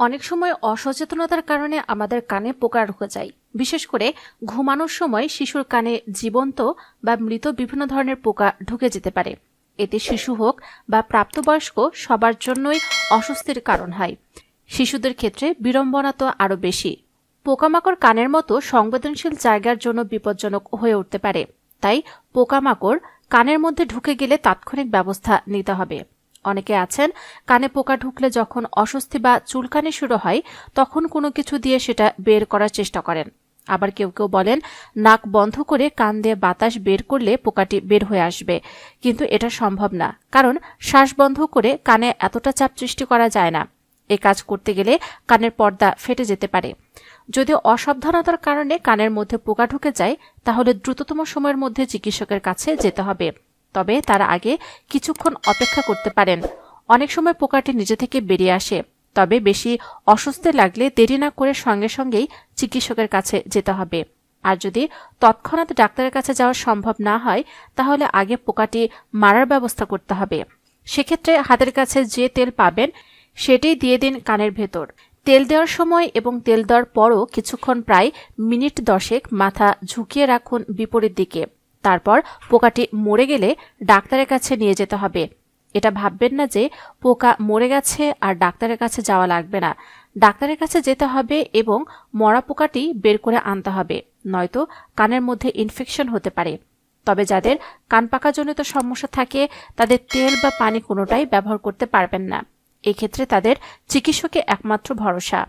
অনেক সময় অসচেতনতার কারণে আমাদের কানে পোকা ঢুকে যায়। বিশেষ করে ঘুমানোর সময় শিশুর কানে জীবন্ত বা মৃত বিভিন্ন ধরনের পোকা ঢুকে যেতে পারে। এতে শিশু হোক বা প্রাপ্তবয়স্ক সবার জন্যই অস্বস্তির কারণ হয়। শিশুদের ক্ষেত্রে বিড়ম্বনা তো আরও বেশি। পোকামাকড় কানের মতো সংবেদনশীল জায়গার জন্য বিপজ্জনক হয়ে উঠতে পারে। তাই পোকামাকড় কানের মধ্যে ঢুকে গেলে তাৎক্ষণিক ব্যবস্থা নিতে হবে। অনেকে আছেন, কানে পোকা ঢুকলে যখন অস্বস্তি বা চুলকানি শুরু হয়, তখন কোনো কিছু দিয়ে সেটা বের করার চেষ্টা করেন। আবার কেউ কেউ বলেন, নাক বন্ধ করে কান দিয়ে বাতাস বের করলে পোকাটি বের হয়ে আসবে। কিন্তু এটা সম্ভব না, কারণ শ্বাস বন্ধ করে কানে এতটা চাপ সৃষ্টি করা যায় না। এ কাজ করতে গেলে কানের পর্দা ফেটে যেতে পারে। যদি অসাবধানতার কারণে কানের মধ্যে পোকা ঢুকে যায়, তাহলে দ্রুততম সময়ের মধ্যে চিকিৎসকের কাছে যেতে হবে। তবে তার আগে কিছুক্ষণ অপেক্ষা করতে পারেন। অনেক সময় পোকাটি নিজে থেকে বেরিয়ে আসে, তবে বেশি অস্বস্তি লাগলে দেরি না করে সঙ্গে সঙ্গেই চিকিৎসকের কাছে যেতে হবে। আর যদি তৎক্ষণাৎ ডাক্তারের কাছে যাওয়া সম্ভব না হয়, তাহলে আগে পোকাটি মারার ব্যবস্থা করতে হবে। সেক্ষেত্রে হাতের কাছে যে তেল পাবেন সেটাই দিয়ে দিন কানের ভেতর। তেল দেওয়ার সময় এবং তেল দেওয়ার পরও কিছুক্ষণ প্রায় মিনিট দশেক মাথা ঝুঁকিয়ে রাখুন বিপরীত দিকে। তারপর পোকাটি মরে গেলে ডাক্তারের কাছে নিয়ে যেতে হবে। এটা ভাববেন না যে পোকা মরে গেছে আর ডাক্তারের কাছে যাওয়া লাগবে না। ডাক্তারের কাছে যেতে হবে এবং মরা পোকাটি বের করে আনতে হবে, নয়তো কানের মধ্যে ইনফেকশন হতে পারে। তবে যাদের কান পাকাজনিত সমস্যা থাকে, তাদের তেল বা পানি কোনোটাই ব্যবহার করতে পারবেন না। এক্ষেত্রে তাদের চিকিৎসকে একমাত্র ভরসা।